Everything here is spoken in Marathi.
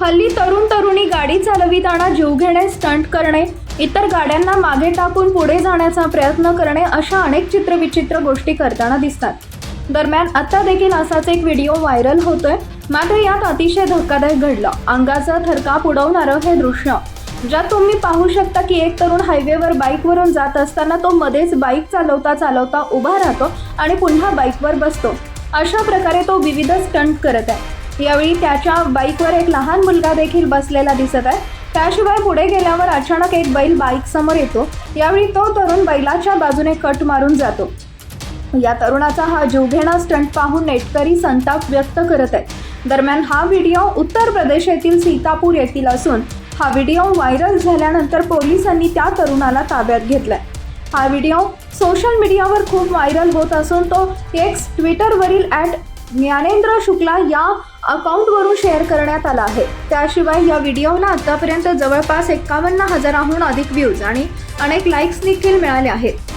हल्ली तरुण तरुणी गाडी चालविताना जीव घेणे स्टंट करणे इतर गाड्यांना मागे टाकून पुढे जाण्याचा प्रयत्न करणे अशा अनेक चित्रविचित्र गोष्टी करताना दिसतात. दरम्यान आता देखील असाच एक व्हिडिओ व्हायरल होतोय. मात्र यात अतिशय धक्कादायक घडलं. अंगाचा थरकाप उडवणारं हे दृश्य. ज्यात तुम्ही पाहू शकता की एक तरुण हायवेवर बाईकवरून जात असताना तो मध्येच बाईक चालवता चालवता उभा राहतो आणि पुन्हा बाईकवर बसतो. अशा प्रकारे तो विविध स्टंट करत आहे. यावेळी त्याच्या बाईकवर एक लहान मुलगा देखील बसलेला दिसत आहे. त्याशिवाय पुढे गेल्यावर अचानक एक बैल बाईक समोर येतो. यावेळी तो तरुण बैलाच्या बाजूने कट मारून जातो. या तरुणाचा हा जीवघेणा स्टंट पाहून नेटकरी संताप व्यक्त करत आहेत दरम्यान हा व्हिडिओ उत्तर प्रदेश येथील सीतापूर येथील असून हा व्हिडिओ व्हायरल झाल्यानंतर पोलिसांनी त्या तरुणाला ताब्यात घेतलाय. हा व्हिडिओ सोशल मीडियावर खूप व्हायरल होत असून तो एक्स ट्विटरवरील ॲट ज्ञानेंद्र शुक्ला या अकाउंटवरून शेअर करण्यात आला आहे. त्याशिवाय या व्हिडिओला आतापर्यंत जवळपास एक्कावन्न हजाराहून अधिक व्ह्यूज आणि अनेक लाईक्स देखील मिळाले आहेत.